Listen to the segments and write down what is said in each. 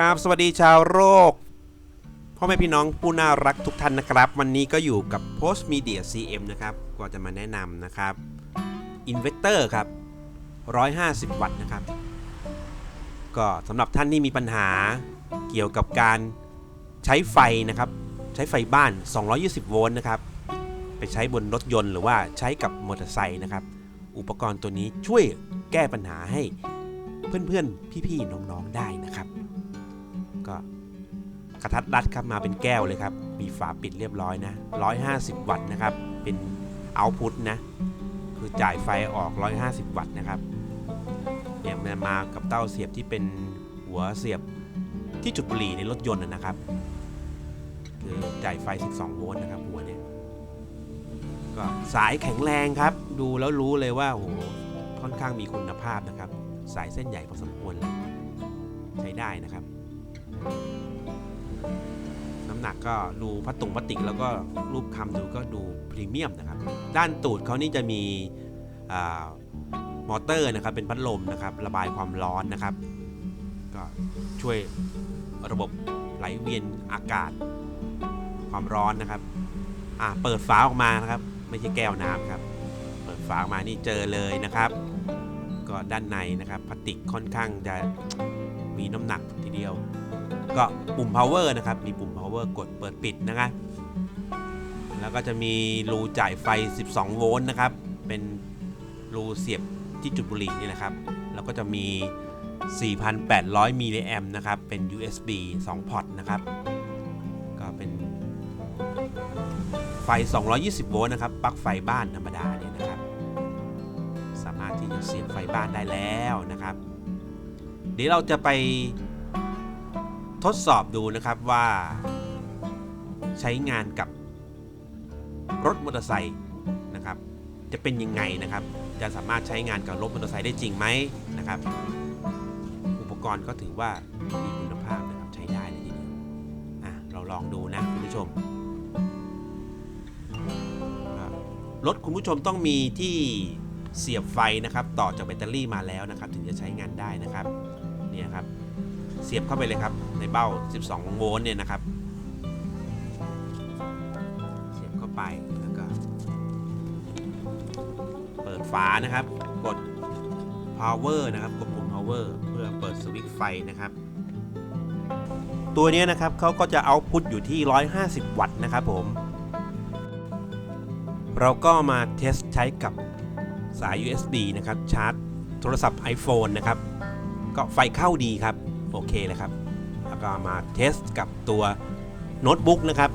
ครับสวัสดีชาวโลกพ่อแม่พี่น้องผู้น่ารักทุกท่านนะครับ วันนี้ก็อยู่กับ Post Media CM นะครับก็จะมาแนะนำนะครับ Inverter ครับ 150 วัตต์นะครับ ก็สำหรับท่านที่มีปัญหาเกี่ยวกับการใช้ไฟนะครับ ใช้ไฟบ้าน 220 โวลต์นะครับ ไปใช้บนรถยนต์หรือว่าใช้กับมอเตอร์ไซค์นะครับ อุปกรณ์ตัวนี้ช่วยแก้ปัญหาให้เพื่อนๆ พี่ๆ น้องๆ ได้นะครับ กระทัดรัดครับมาเป็นแก้วเลยครับ มีฝาปิดเรียบร้อยนะ 150 วัตต์นะครับ เป็นเอาพุตนะ คือจ่ายไฟออก 150 วัตต์นะครับ เนี่ยมันมากับเต้าเสียบที่เป็นหัวเสียบที่จุดบุหรี่ในรถยนต์นะครับ คือจ่ายไฟ 12 โวลต์นะครับหัวเนี่ย ก็สายแข็งแรงครับ ดูแล้วรู้เลยว่าโอ้โหค่อนข้างมีคุณภาพนะครับ สายเส้นใหญ่พอสมควรเลยใช้ได้นะครับ น้ำหนักก็ดูพลาสตุงพลาสติกแล้วก็รูปคำดูก็ดูพรีเมียมนะครับ ด้านตูดเขานี่จะมีอมอเตอร์นะครับเป็นพัดลมนะครับระบายความร้อนนะครับ ก็ช่วยระบบไหลเวียนอากาศความร้อนนะครับอ่าเปิดฝาออกมานะครับ ไม่ใช่แก้วน้ำครับ เปิดฝาออกมานี่เจอเลยนะครับ ก็ด้านในนะครับพลาสติกค่อนข้างจะมีน้ำหนักทีเดียว ก็ปุ่ม power นะครับ มีปุ่ม power กดเปิดปิดนะครับแล้วก็จะมีรูจ่ายไฟ 12 โวลต์นะครับ เป็นรูเสียบที่จุดบุหรี่นี่นะครับ แล้วก็จะมี 4,800 มิลลิแอมนะครับ เป็น USB 2 พอร์ตนะครับ ก็เป็นไฟ 220 โวลต์นะครับ ปลั๊กไฟบ้านธรรมดาเนี่ยนะครับ สามารถที่จะเสียบไฟบ้านได้แล้วนะครับ เดี๋ยวเราจะไป ทดสอบดูนะครับว่า ใช้งานกับรถมอเตอร์ไซค์นะครับ จะเป็นยังไงนะครับ จะสามารถใช้งานกับรถมอเตอร์ไซค์ได้จริงไหมนะครับ อุปกรณ์ก็ถือว่ามีคุณภาพนะครับใช้ได้เลยทีเดียวอะเราลองดูนะคุณผู้ชมรถคุณผู้ชมต้องมีที่เสียบไฟนะครับ ต่อจากแบตเตอรี่มาแล้วนะครับ ถึงจะใช้งานได้นะครับ เนี่ยครับ เสียบเข้าไปเลยครับ ในเบ้า 12 โวลต์เนี่ยนะครับ เสียบเข้าไปแล้วก็ เปิดฝานะครับ กด power นะครับ กดปุ่ม power เพื่อเปิดสวิตช์ไฟนะครับ ตัวนี้นะครับเขาก็จะเอาพุทอยู่ที่ 150 วัตต์นะครับผมเราก็มาเทสใช้กับสาย USB นะครับ ชาร์จโทรศัพท์ iPhone นะครับ ก็ไฟเข้าดีครับ โอเคเลยครับ แล้วก็มาเทสกับตัวโน้ตบุ๊กนะครับ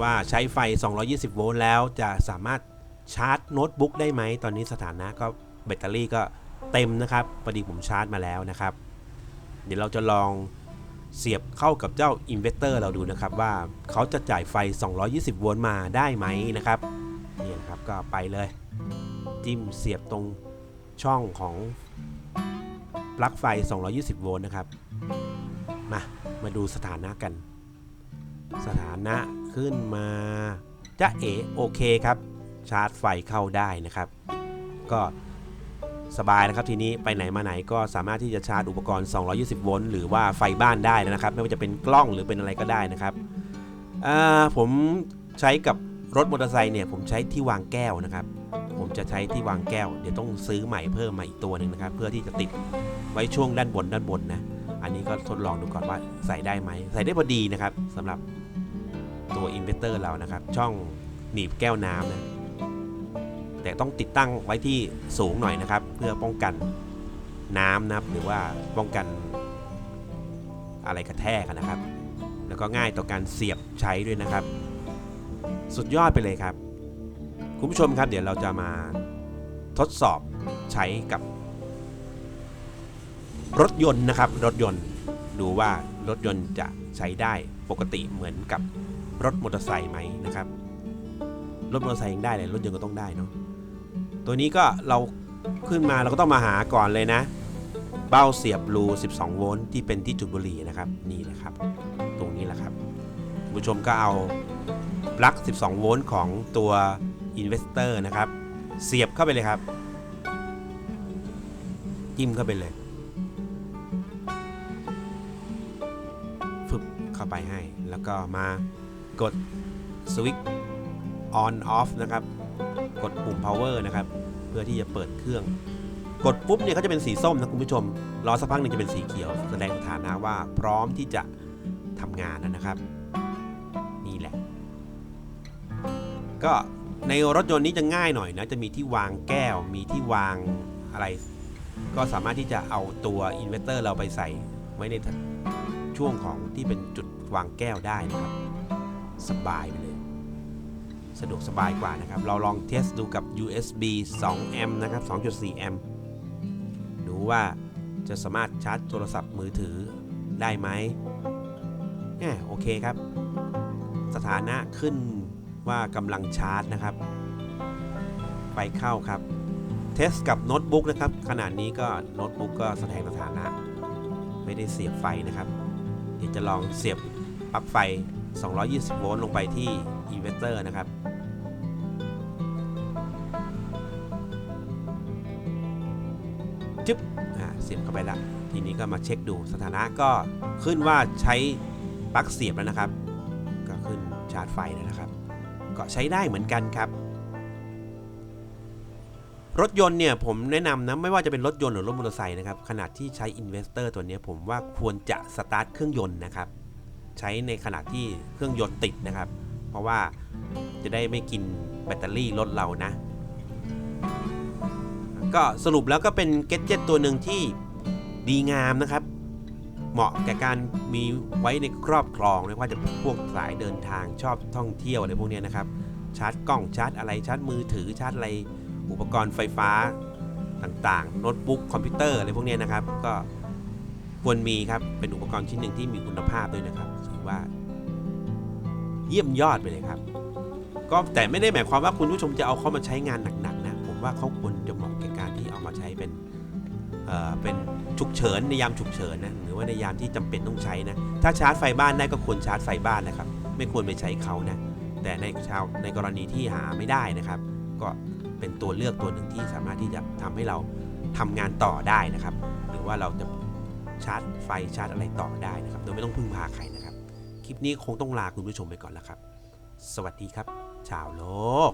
ว่าใช้ไฟ 220 โวลต์แล้วจะสามารถชาร์จโน้ตบุ๊กได้ไหม ตอนนี้สถานะก็แบตเตอรี่ก็เต็มนะครับพอดีผมชาร์จมาแล้วนะครับ เดี๋ยวเราจะลองเสียบเข้ากับเจ้าอินเวอร์เตอร์เราดูนะครับว่าเขาจะจ่ายไฟ 220 โวลต์มาได้ไหมนะครับนี่นะครับก็ไปเลย จิ้มเสียบตรงช่องของ ปลั๊กไฟ 220 โวลต์นะครับ มา มาดูสถานะกัน สถานะขึ้นมาจะเอโอเคครับ ชาร์จไฟเข้าได้นะครับ ก็สบายนะครับทีนี้ไปไหนมาไหนก็สามารถที่จะชาร์จอุปกรณ์ 220 โวลต์หรือว่าไฟบ้านได้นะครับ ไม่ว่าจะเป็นกล้องหรือเป็นอะไรก็ได้นะครับอ่าผมใช้กับรถมอเตอร์ไซค์เนี่ยผมใช้ที่วางแก้วนะครับ ผมจะใช้ที่วางแก้ว เดี๋ยวต้องซื้อใหม่เพิ่มมาอีกตัวหนึ่งนะครับ เพื่อที่จะติด ว้ช่วงด้านบนด้านบนนะ อันนี้ก็ทดลองดูก่อนว่าใส่ได้ไหม ใส่ได้พอดีนะครับสำหรับตัวอินเวอร์เตอร์เรานะครับ ช่องหนีบแก้วน้ำนะ แต่ต้องติดตั้งไว้ที่สูงหน่อยนะครับ เพื่อป้องกันน้ำนะครับหรือว่าป้องกันอะไรกระแทกนะครับ แล้วก็ง่ายต่อการเสียบใช้ด้วยนะครับ สุดยอดไปเลยครับ คุณผู้ชมครับ เดี๋ยวเราจะมาทดสอบใช้กับ รถยนต์นะครับรถยนต์ดูว่ารถยนต์จะใช้ได้ปกติเหมือนกับรถมอเตอร์ไซค์ไหมนะครับ รถมอเตอร์ไซค์ยังได้เลยรถยนต์ก็ต้องได้เนาะตัวนี้ก็เราขึ้นมาเราก็ต้องมาหาก่อนเลยนะ เบ้าเสียบรู 12 โวลต์ที่เป็นที่จุดบุหรี่นะครับนี่นะครับ ตรงนี้แหละครับผู้ชมก็เอาปลั๊ก 12 โวลต์ของตัวอินเวสเตอร์นะครับ เสียบเข้าไปเลยครับ จิ้มเข้าไปเลย ไปให้ แล้วก็มากดสวิตช์ on off นะครับ กดปุ่ม power นะครับ เพื่อที่จะเปิดเครื่อง กดปุ๊บเนี่ยเขาจะเป็นสีส้มนะคุณผู้ชม รอสักพักหนึ่งจะเป็นสีเขียว แสดงสถานะว่าพร้อมที่จะทำงานนะครับ นี่แหละ ก็ในรถยนต์นี้จะง่ายหน่อยนะ จะมีที่วางแก้ว มีที่วางอะไร ก็สามารถที่จะเอาตัวอินเวอร์เตอร์เราไปใส่ไว้ในช่วงของที่เป็นจุด วางแก้วได้นะครับ สบายไปเลย สะดวกสบายกว่านะครับ เราลองเทสดูกับ USB 2 แอมป์นะครับ 2.4 แอมป์ดูว่าจะสามารถชาร์จโทรศัพท์มือถือได้ไหมเนี่ยโอเคครับ สถานะขึ้นว่ากำลังชาร์จนะครับไฟเข้าครับ เทสกับโน้ตบุ๊กนะครับ ขนาดนี้ก็โน้ตบุ๊กก็แสดงสถานะ ไม่ได้เสียบไฟนะครับ เดี๋ยวจะลองเสียบ ปลั๊กไฟ 220 โวลต์ลงไปที่อินเวอร์เตอร์นะครับ จึ๊บอ่าเสียบเข้าไปละ ทีนี้ก็มาเช็คดูสถานะก็ขึ้นว่าใช้ปลั๊กเสียบแล้วนะครับ ก็ขึ้นชาร์จไฟแล้วนะครับ ก็ใช้ได้เหมือนกันครับรถยนต์เนี่ยผมแนะนำนะไม่ว่าจะเป็นรถยนต์หรือรถมอเตอร์ไซค์นะครับขนาดที่ใช้อินเวสเตอร์ตัวนี้ผมว่าควรจะสตาร์ทเครื่องยนต์นะครับ ใช้ในขณะที่เครื่องยนต์ติดนะครับ เพราะว่าจะได้ไม่กินแบตเตอรี่รถเรานะ ก็สรุปแล้วก็เป็นเก d เจ็ตตัวหนึ่งที่ดีงามนะครับ เหมาะแก่การมีไว้ในครอบครองไม่ว่าจะพวกสายเดินทางชอบท่องเที่ยวอะไรพวกนี้นะครับ ชาร์จกล้องชาร์จอะไรชาร์จมือถือชาร์จอะไรอุปกรณ์ไฟฟ้าต่างๆโน้ตบุ๊กคอมพิวเตอร์อะไรพวกนี้นะครับ ก็ควรมีครับ เป็นอุปกรณ์ชิ้นหนึ่งที่มีคุณภาพด้วยนะครับ ว่า เยี่ยมยอดไปเลยครับ ก็แต่ไม่ได้หมายความว่าคุณผู้ชมจะเอาเขามาใช้งานหนักๆนะ ผมว่าเขาควรจะเหมาะแก่การที่เอามาใช้เป็นเอ่อเป็นฉุกเฉินในยามฉุกเฉินนะหรือว่าในยามที่จำเป็นต้องใช้นะ ถ้าชาร์จไฟบ้านได้ก็ควรชาร์จไฟบ้านนะครับ ไม่ควรไปใช้เขานะ แต่ในชาวในกรณีที่หาไม่ได้นะครับ ก็เป็นตัวเลือกตัวหนึ่งที่สามารถที่จะทำให้เราทำงานต่อได้นะครับ หรือว่าเราจะชาร์จไฟชาร์จอะไรต่อได้นะครับ โดยไม่ต้องพึ่งพาใครนะครับ ลิปนี้คงต้องลาคุณผู้ชมไปก่อนแล้วครับ สวัสดีครับ ชาวโลก